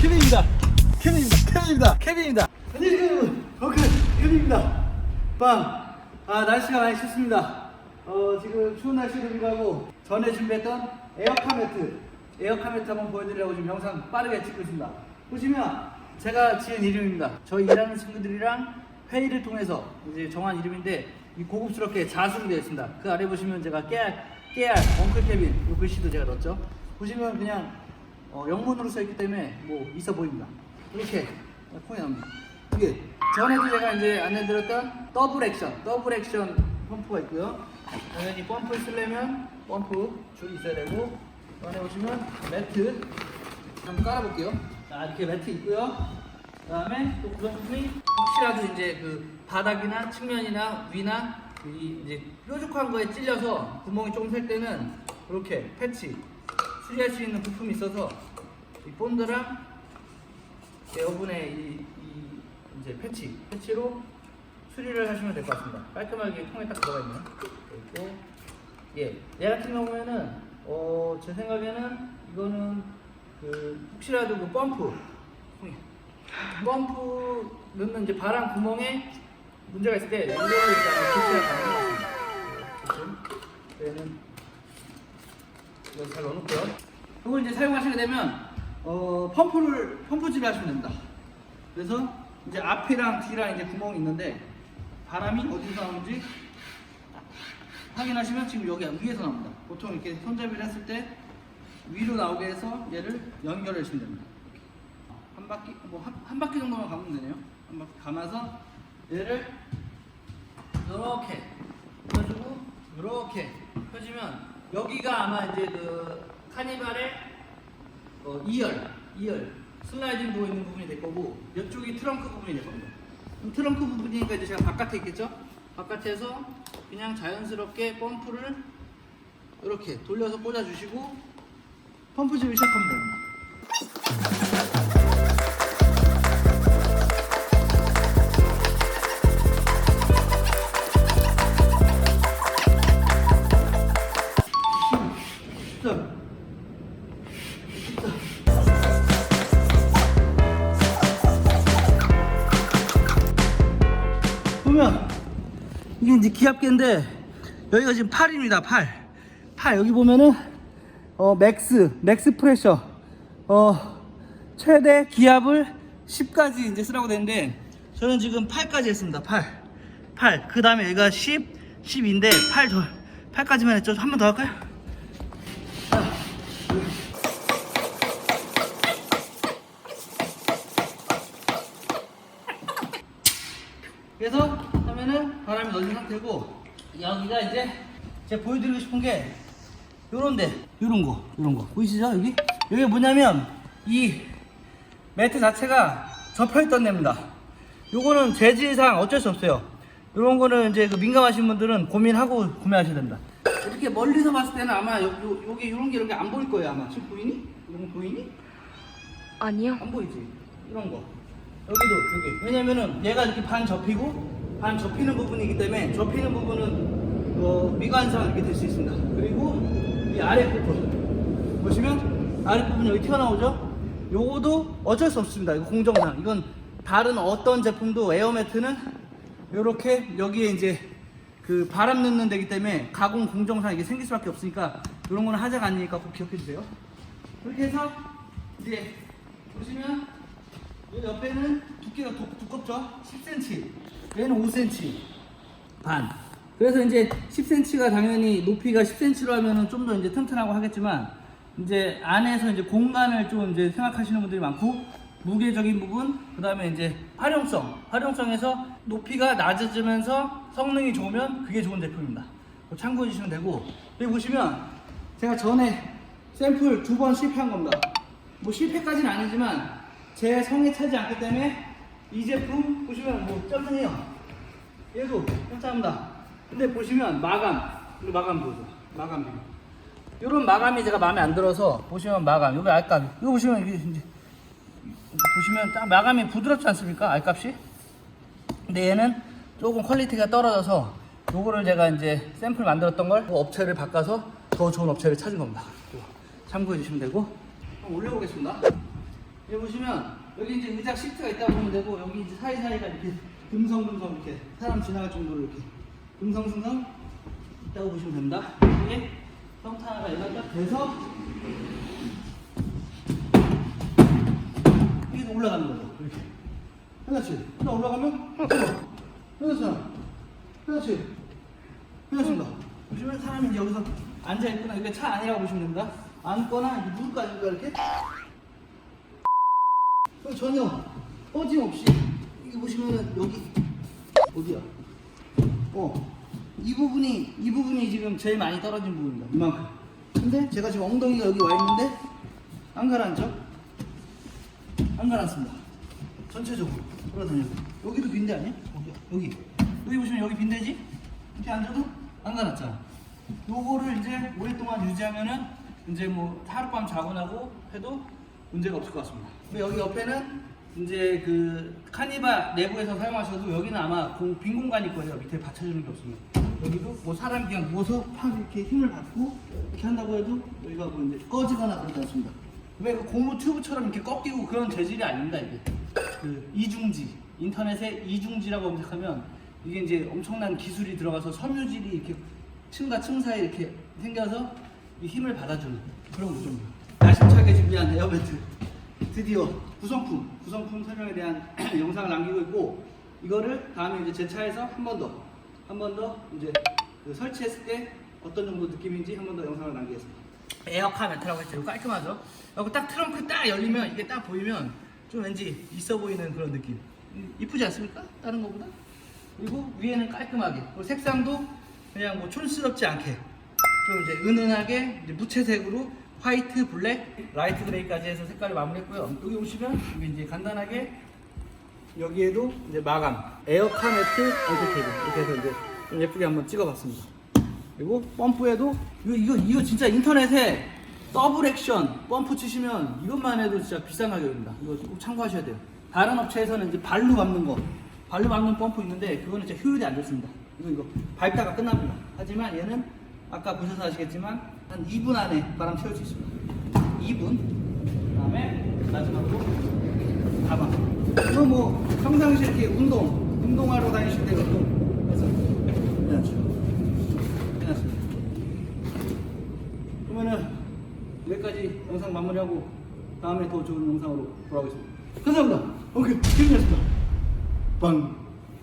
케빈입니다. 케빈입니다. 케빈입니다. 케빈입니다. 안녕하세요. 오케이 케빈입니다. 빵. 아 날씨가 많이 춥습니다. 어 지금 추운 날씨를 비하고 전에 준비했던 에어카 매트 에어카 매트 한번 보여드리려고 지금 영상 빠르게 찍고 있습니다. 보시면 제가 지은 이름입니다. 저희 일하는 친구들이랑 회의를 통해서 이제 정한 이름인데 이 고급스럽게 자수로 되어 있습니다. 그 아래 보시면 제가 깨알 깨알 엉클 케빈 이 글씨도 제가 넣었죠. 보시면 그냥 어, 영문으로 써 있기 때문에 뭐 있어 보입니다. 이렇게 폰이 나옵니다. 이게 전에도 제가 이제 안내드렸던 더블 액션, 더블 액션 펌프가 있고요. 당연히 펌프를 쓰려면 펌프 줄이 있어야 되고 그 안에 보시면 매트 한번 깔아볼게요. 자 이렇게 매트 있고요. 그 다음에 또 구성 부분이 혹시라도 이제 그 바닥이나 측면이나 위나 이 이제 뾰족한 거에 찔려서 구멍이 조금 셀 때는 이렇게 패치 수리할 수 있는 부품이 있어서 이 본드랑 에어분의 이, 이 이제 패치 패치로 수리를 하시면 될 것 같습니다. 깔끔하게 통에 딱 들어가 있네요. 그리고 예, 얘 같은 경우에는 어, 제 생각에는 이거는 그 혹시라도 그 펌프 펌프 넣는 이제 바람 구멍에 문제가 있을 때 연료를 일단 교체가 가능합니다. 얘는 이거 잘 넣어놓고요. 이걸 이제 사용하시게 되면 어, 펌프를 펌프질을 하시면 됩니다. 그래서 이제 앞이랑 뒤랑 이제 구멍이 있는데 바람이 어디서 나오는지 확인하시면 지금 여기 위에서 나옵니다. 보통 이렇게 손잡이를 했을 때 위로 나오게 해서 얘를 연결해 주시면 됩니다. 한 바퀴 뭐한 바퀴 정도만 감으면 되네요. 한 바퀴 감아서 얘를 이렇게 펴주고 이렇게 펴주면 여기가 아마 이제 그 카니발의 어, 2열, 2열 슬라이딩 도어 있는 부분이 될 거고 이쪽이 트렁크 부분이 될 겁니다. 그럼 트렁크 부분이니까 이제 제가 바깥에 있겠죠? 바깥에서 그냥 자연스럽게 펌프를 이렇게 돌려서 꽂아주시고 펌프질을 시작하면 됩니다. 십 이제 기압계인데 여기가 지금 8입니다 8 8 여기 보면은 어 맥스 맥스 프레셔. 어 최대 기압을 10까지 이제 쓰라고 되는데 저는 지금 8까지 했습니다 8 8 그 다음에 여기가 10 10인데 8 저, 8까지만 했죠. 한 번 더 할까요? 자, 그래서 하면은 바람이 넣어진 상태고 여기가 이제 제가 보여드리고 싶은 게 요런데 요런 거 요런 거 보이시죠 여기 여기 뭐냐면 이 매트 자체가 접혀있던 데입니다 요거는 재질상 어쩔 수 없어요 요런 거는 이제 그 민감하신 분들은 고민하고 구매하셔야 됩니다 이렇게 멀리서 봤을 때는 아마 요, 요, 요게 요런 게 이런 게안 보일 거예요 아마 지금 보이니? 이런 거 보이니? 아니요. 안 보이지? 이런 거. 여기도 여기. 왜냐면은 얘가 이렇게 반 접히고 반 접히는 부분이기 때문에 접히는 부분은 어, 미관상 이렇게 될 수 있습니다. 그리고 이 아래 부분 보시면 아래 부분 여기 튀어나오죠? 요거도 어쩔 수 없습니다. 이거 공정상. 이건 다른 어떤 제품도 에어매트는 요렇게 여기에 이제 그 바람 넣는 데기 때문에 가공 공정상 이게 생길 수밖에 없으니까 이런 거는 하자가 아니니까 꼭 기억해 주세요. 그렇게 해서 이제 보시면 이 옆에는 두께가 두, 두껍죠? 10cm. 얘는 5cm 반. 그래서 이제 10cm가 당연히 높이가 10cm로 하면은 좀 더 이제 튼튼하고 하겠지만 이제 안에서 이제 공간을 좀 이제 생각하시는 분들이 많고 무게적인 부분, 그 다음에 이제 활용성, 활용성에서 높이가 낮아지면서 성능이 좋으면 그게 좋은 제품입니다. 참고해 주시면 되고 여기 보시면 제가 전에 샘플 두 번 실패한 겁니다. 뭐 실패까지는 아니지만 제 성에 차지 않기 때문에 이 제품 보시면 뭐 점등해요. 얘도 깜짝합니다. 근데 보시면 마감, 그리고 마감 보죠. 마감. 이런 마감이 제가 마음에 안 들어서 보시면 마감, 여기 알값, 이거 보시면 이게 이제 보시면 딱 마감이 부드럽지 않습니까? 알값이? 근데 얘는 조금 퀄리티가 떨어져서 요거를 제가 이제 샘플 만들었던 걸 업체를 바꿔서 더 좋은 업체를 찾은 겁니다. 참고해 주시면 되고 올려보겠습니다. 여기 보시면 여기 이제 의자 시트가 있다고 보면 되고 여기 이제 사이사이가 이렇게 듬성듬성 이렇게 사람 지나갈 정도로 이렇게 듬성듬성 있다고 보시면 됩니다. 이게 성탄화가 연결 돼서 이게 올라가는 거죠. 이렇게. 하나씩. 하나 올라가면 하나씩. 하나씩. 하나씩입니다. 보시면 사람이 이제 여기서 앉아 있거나 이게 차 안이라고 보시면 됩니다. 앉거나 가지고 이렇게 전혀 꺼짐없이 이게 보시면은 여기 어디야? 어. 이 부분이 이 부분이 지금 제일 많이 떨어진 부분입니다. 이만큼. 근데 제가 지금 엉덩이가 여기 와 있는데 안 가라앉죠? 안 가라앉습니다. 전체적으로 돌아다녀. 여기도 빈대 아니야? 여기 여기 여기 보시면 여기 빈대지? 이렇게 앉아도 안 가라앉잖아. 요거를 이제 오랫동안 유지하면은 이제 뭐 하룻밤 자고 나고 해도 문제가 없을 것 같습니다. 근데 여기 옆에는 이제 그 카니발 내부에서 사용하셔도 여기는 아마 공- 빈 공간일 거예요. 밑에 받쳐주는 게 없습니다. 여기도 뭐 사람 그냥 누워서 팍 이렇게 힘을 받고 이렇게 한다고 해도 여기가 뭐 이제 꺼지거나 그러지 않습니다. 왜 그 고무 튜브처럼 이렇게 꺾이고 그런 재질이 아닙니다 이게. 그 이중지 인터넷에 이중지라고 검색하면 이게 이제 엄청난 기술이 들어가서 섬유질이 이렇게 층과 층 사이에 이렇게 생겨서 이 힘을 받아주는 그런 구조입니다. 야심차게 준비한 에어밴드 드디어 구성품 구성품 설명에 대한 영상을 남기고 있고 이거를 다음에 이제 제 차에서 한 번 더 한 번 더 이제 그 설치했을 때 어떤 정도 느낌인지 한 번 더 영상을 남기겠습니다. 에어카 멘트라고 했죠. 깔끔하죠? 그리고 딱 트렁크 딱 열리면 이게 딱 보이면 좀 왠지 있어 보이는 그런 느낌. 음, 이쁘지 않습니까? 다른 거보다? 그리고 위에는 깔끔하게. 그리고 색상도 그냥 뭐 촌스럽지 않게. 좀 이제 은은하게 이제 무채색으로 화이트, 블랙, 라이트 그레이까지 해서 색깔을 마무리했고요. 여기 오시면 여기 이제 간단하게 여기에도 이제 마감 에어카 매트 엔터테이블 이렇게 해서 이제 좀 예쁘게 한번 찍어봤습니다. 그리고 펌프에도 이거 이거 이거 진짜 인터넷에 더블 액션 펌프 치시면 이것만 해도 진짜 비싼 가격입니다. 이거 꼭 참고하셔야 돼요. 다른 업체에서는 이제 발로 밟는 거 발로 밟는 펌프 있는데 그거는 진짜 효율이 안 좋습니다. 이거 이거 밟다가 끝납니다. 하지만 얘는 아까 보셔서 아시겠지만 한 2분 안에 바람 채울 수 있습니다. 2분 그 다음에 마지막으로 가방. 이거 뭐 평상시 이렇게 운동 운동하러 다니실 때 운동 해서 해야죠. 해놨습니다. 그러면은 여기까지 영상 마무리하고 다음에 더 좋은 영상으로 돌아오겠습니다. 감사합니다. 오케이, 끝났습니다. 빵.